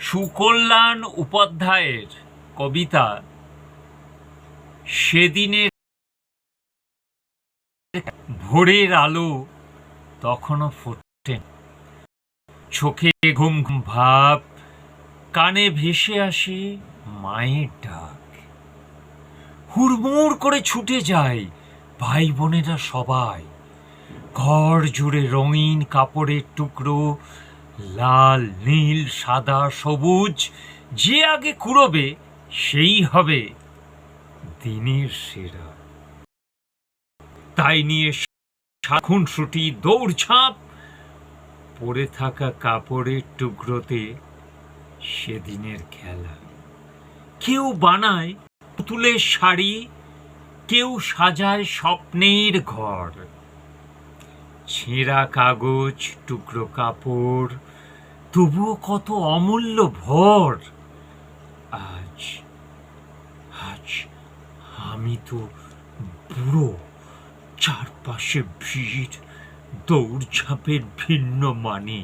সুকল্যাণ উপাধ্যায়ের কবিতা সেদিনের ভোরের আলো তখনও ফোটে চোখে ঘুম ঘুম ভাব, কানে ভেসে আসে মায়ের ডাক। হুড়মুড় করে ছুটে যায় ভাই বোনেরা সবাই। ঘর জুড়ে রঙিন কাপড়ের টুকরো লাল, নীল, সাদা, সবুজ, যে আগে কুড়বে, সেই হবে দিনের সেরা। তাই নিয়ে সাখুন ছুটি দৌড়ঝাঁপ পড়ে থাকা কাপড়ের টুকরোতে সেদিনের খেলা। কেউ বানায় পুতুলের শাড়ি, কেউ সাজায় স্বপ্নের ঘর। ছেঁড়া কাগজ, টুকরো কাপড়, তবুও কত অমূল্য ভর। আজ আজ আমি তো বুড়ো, চারপাশে ভিড়, দৌড়ঝাঁপের ভিন্ন মানে।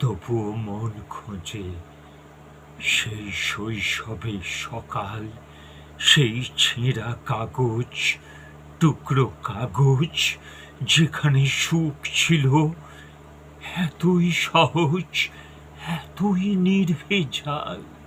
তবুও মন খোঁজে সেই শৈশবে সকাল, সেই ছেঁড়া কাগজ, টুকরো কাগজ যেখানে সুখ ছিল এতই সহজ এতই নির্ভেজাল।